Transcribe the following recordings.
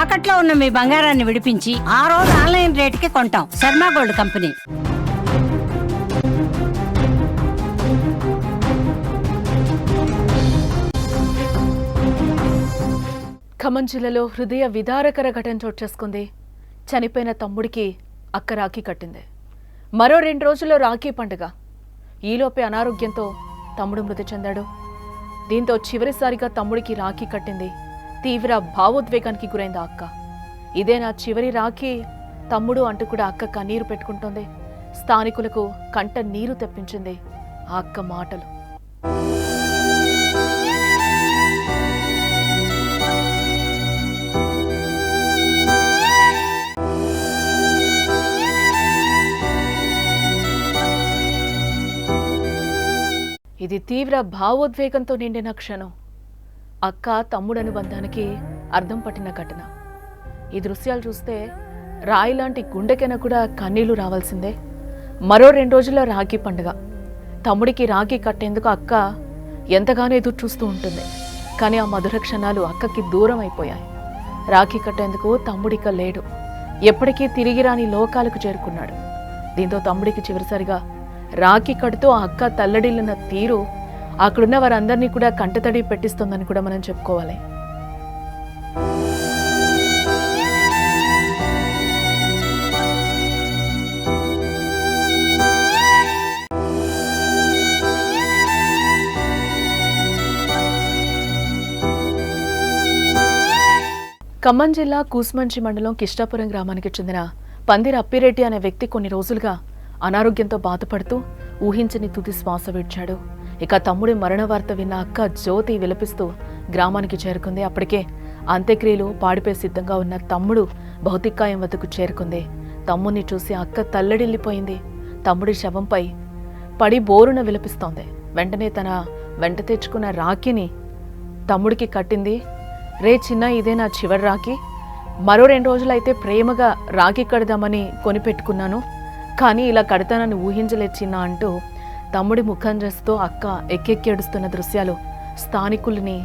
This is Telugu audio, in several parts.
తాకట్లో ఉన్న మీ బంగారాన్ని విడిపించి ఆ రోజు ఆన్లైన్ రేటుకి కొంటాం. Sharma gold company. ఖమ్మం జిల్లాలో హృదయ విదారకర ఘటన చోటు చేసుకుంది. చనిపోయిన తమ్ముడికి అక్క రాఖీ కట్టింది. మరో రెండు రోజుల్లో రాఖీ పండుగ. ఈలోపే అనారోగ్యంతో తమ్ముడు మృతి చెందాడు. దీంతో చివరిసారిగా తమ్ముడికి రాఖీ కట్టింది తీవ్ర భావోద్వేగానికి గురైంది అక్క. ఇదే నా చివరి రాఖీ. తమ్ముడు అంటూ కూడా అక్క కన్నీరు పెట్టుకుంటోంది. స్థానికులకు కంట నీరు తెప్పించింది ఆ అక్క మాటలు. ఇది తీవ్ర భావోద్వేగంతో నిండిన క్షణం. అక్క తమ్ముడు అనుబంధానికి అర్థం పట్టిన ఘటన. ఈ దృశ్యాలు చూస్తే రాయి లాంటి గుండెకైనా కూడా కన్నీళ్ళు రావాల్సిందే. మరో రెండు రోజుల్లో రాఖీ పండుగ. తమ్ముడికి రాఖీ కట్టేందుకు అక్క ఎంతగానో ఎదురు చూస్తూ ఉంటుంది. కానీ ఆ మధుర క్షణాలు అక్కకి దూరం అయిపోయాయి. రాఖీ కట్టేందుకు తమ్ముడిక లేడు. ఎప్పటికీ తిరిగి రాని లోకాలకు చేరుకున్నాడు. దీంతో తమ్ముడికి చివరిసారిగా రాఖీ కడుతూ ఆ అక్క తల్లడిల్లిన తీరు అక్కడున్న వారందరినీ కూడా కంటతడి పెట్టిస్తుందని కూడా మనం చెప్పుకోవాలి. ఖమ్మం జిల్లా కూస్మంచి మండలం కిష్టాపురం గ్రామానికి చెందిన పందిర అప్పిరెడ్డి అనే వ్యక్తి కొన్ని రోజులుగా అనారోగ్యంతో బాధపడుతూ ఊహించని తుది శ్వాస విడిచాడు. ఇక తమ్ముడి మరణ వార్త విన్న అక్క జ్యోతి విలపిస్తూ గ్రామానికి చేరుకుంది. అప్పటికే అంత్యక్రియలు పాడిపే సిద్ధంగా ఉన్న తమ్ముడు భౌతికాయం వద్దకు చేరుకుంది. తమ్ముడిని చూసి అక్క తల్లడిల్లిపోయింది. తమ్ముడి శవంపై పడి బోరున విలపిస్తోంది. వెంటనే తన వెంట తెచ్చుకున్న రాఖీని తమ్ముడికి కట్టింది. రే చిన్న ఇదే నా చివరి రాఖీ. మరో రెండు రోజులైతే ప్రేమగా రాఖీ కడదామని కొనిపెట్టుకున్నాను. కానీ ఇలా కడతానని ఊహించలేదు చిన్న అంటూ తమ్ముడి ముఖం చేస్తూ అక్క ఎక్కెక్కి ఏడుస్తున్న దృశ్యాలు స్థానికుల్ని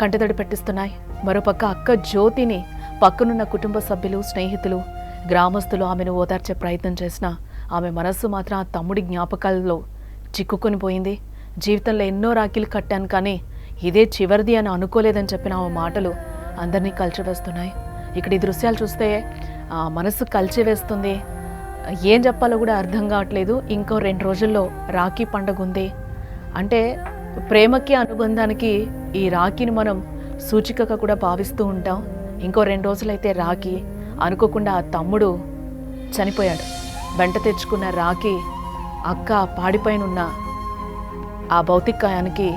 కంటతడి పెట్టిస్తున్నాయి. మరోపక్క అక్క జ్యోతిని పక్కనున్న కుటుంబ సభ్యులు స్నేహితులు గ్రామస్తులు ఆమెను ఓదార్చే ప్రయత్నం చేసినా ఆమె మనస్సు మాత్రం ఆ తమ్ముడి జ్ఞాపకాల్లో చిక్కుకొని పోయింది. జీవితంలో ఎన్నో రాఖీలు కట్టాను కానీ ఇదే చివరిది అని అనుకోలేదని చెప్పిన ఆమె మాటలు అందరినీ కలిచివేస్తున్నాయి. ఇక్కడ ఈ దృశ్యాలు చూస్తే మనసు మనస్సు కలిచివేస్తుంది. ఏం చెప్పాలో కూడా అర్థం కావట్లేదు. ఇంకో రెండు రోజుల్లో రాఖీ పండగ ఉంది. అంటే ప్రేమకి అనుబంధానికి ఈ రాఖీని మనం సూచికగా కూడా భావిస్తూ ఉంటాం. ఇంకో రెండు రోజులైతే రాఖీ. అనుకోకుండా ఆ తమ్ముడు చనిపోయాడు. వెంట తెచ్చుకున్న రాఖీ అక్క పాడిపైన ఉన్న ఆ భౌతికాయానికి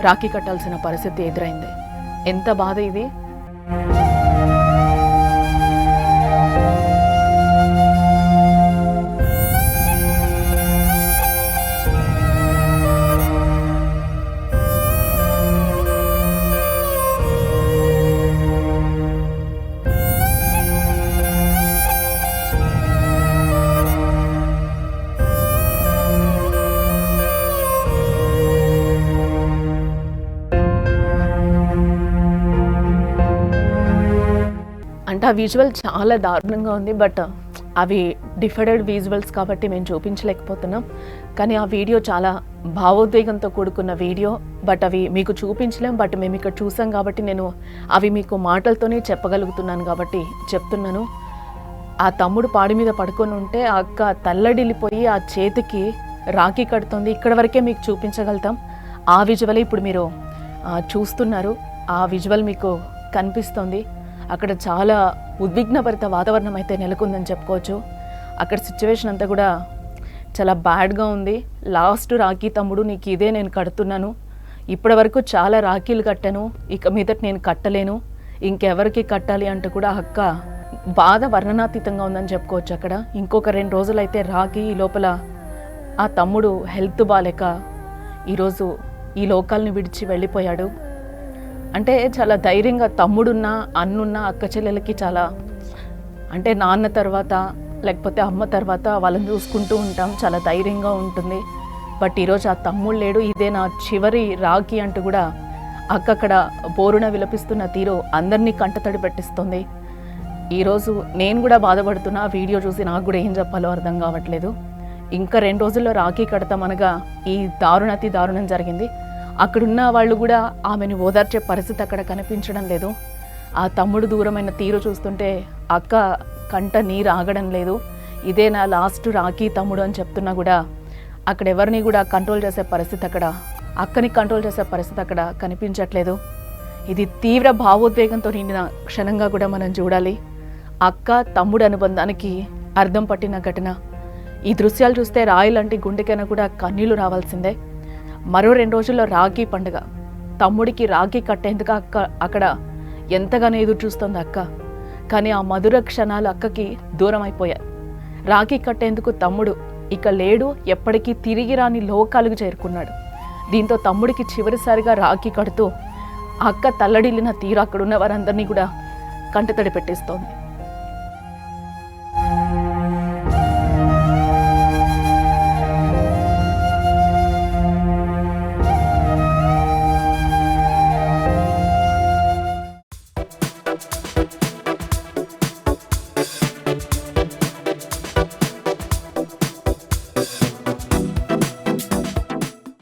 రాఖీ కట్టాల్సిన పరిస్థితి ఎదురైంది. ఎంత బాధ ఇది? విజువల్ చాలా దారుణంగా ఉంది బట్ uh, అవి డిఫరెడ్ విజువల్స్ కాబట్టి మేము చూపించలేకపోతున్నాం. కానీ ఆ వీడియో చాలా భావోద్వేగంతో కూడుకున్న వీడియో బట్ అవి మీకు చూపించలేం బట్ మేము ఇక్కడ చూసాం కాబట్టి నేను అవి మీకు మాటలతోనే చెప్పగలుగుతున్నాను కాబట్టి చెప్తున్నాను. ఆ తమ్ముడు పాడి మీద పడుకొని ఉంటే ఆ అక్క తల్లడిల్లిపోయి ఆ చేతికి రాఖీ కడుతుంది. ఇక్కడ వరకే మీకు చూపించగలుగుతాం. ఆ విజువల్ ఇప్పుడు మీరు చూస్తున్నారు. ఆ విజువల్ మీకు కనిపిస్తుంది. అక్కడ చాలా ఉద్విగ్నభరిత వాతావరణం అయితే నెలకొందని చెప్పుకోవచ్చు. అక్కడ సిచ్యువేషన్ అంతా కూడా చాలా బ్యాడ్గా ఉంది. లాస్ట్ రాఖీ తమ్ముడు నీకు ఇదే నేను కడుతున్నాను. ఇప్పటి వరకు చాలా రాఖీలు కట్టాను. ఇక మీదట నేను కట్టలేను. ఇంకెవరికి కట్టాలి అంటూ కూడా అక్క బాధ వర్ణనాతీతంగా ఉందని చెప్పుకోవచ్చు అక్కడ. ఇంకొక రెండు రోజులైతే రాఖీ ఈ లోపల ఆ తమ్ముడు హెల్త్ బాగాలేక ఈరోజు ఈ లోకాల్ని విడిచి వెళ్ళిపోయాడు. అంటే చాలా ధైర్యంగా తమ్ముడున్న అన్నున్న అక్క చెల్లెలకి చాలా అంటే నాన్న తర్వాత లేకపోతే అమ్మ తర్వాత వాళ్ళని చూసుకుంటూ ఉంటాం. చాలా ధైర్యంగా ఉంటుంది. బట్ ఈరోజు ఆ తమ్ముడు లేడు. ఇదే నా చివరి రాఖీ అంటూ కూడా అక్క అక్కడ బోరున విలపిస్తున్న తీరు అందరినీ కంటతడి పెట్టిస్తుంది. ఈరోజు నేను కూడా బాధపడుతున్నా. వీడియో చూసి నాకు కూడా ఏం చెప్పాలో అర్థం కావట్లేదు. ఇంకా రెండు రోజుల్లో రాఖీ కడతామనగా ఈ దారుణతి దారుణం జరిగింది. అక్కడున్న వాళ్ళు కూడా ఆమెను ఓదార్చే పరిస్థితి అక్కడ కనిపించడం లేదు. ఆ తమ్ముడు దూరమైన తీరు చూస్తుంటే అక్క కంట నీరు ఆగడం లేదు. ఇదే నా లాస్ట్ రాఖీ తమ్ముడు అని చెప్తున్నా కూడా అక్కడ ఎవరిని కూడా కంట్రోల్ చేసే పరిస్థితి అక్కడ అక్కని కంట్రోల్ చేసే పరిస్థితి అక్కడ కనిపించట్లేదు. ఇది తీవ్ర భావోద్వేగంతో నిండిన క్షణంగా కూడా మనం చూడాలి. అక్క తమ్ముడు అనుబంధానికి అర్థం పట్టిన ఘటన. ఈ దృశ్యాలు చూస్తే రాయి లాంటి గుండెకైనా కూడా కన్నీళ్ళు రావాల్సిందే. మరో రెండు రోజుల్లో రాఖీ పండుగ. తమ్ముడికి రాఖీ కట్టేందుకు అక్క అక్కడ ఎంతగానో ఎదురు చూస్తుంది అక్క. కానీ ఆ మధుర క్షణాలు అక్కకి దూరం అయిపోయాయి రాఖీ కట్టేందుకు తమ్ముడు ఇక లేడు ఎప్పటికీ తిరిగి రాని లోకాలకు చేరుకున్నాడు. దీంతో తమ్ముడికి చివరిసారిగా రాఖీ కడుతూ అక్క తల్లడిల్లిన తీరు అక్కడున్న వారందరినీ కూడా కంటతడి పెట్టేస్తోంది.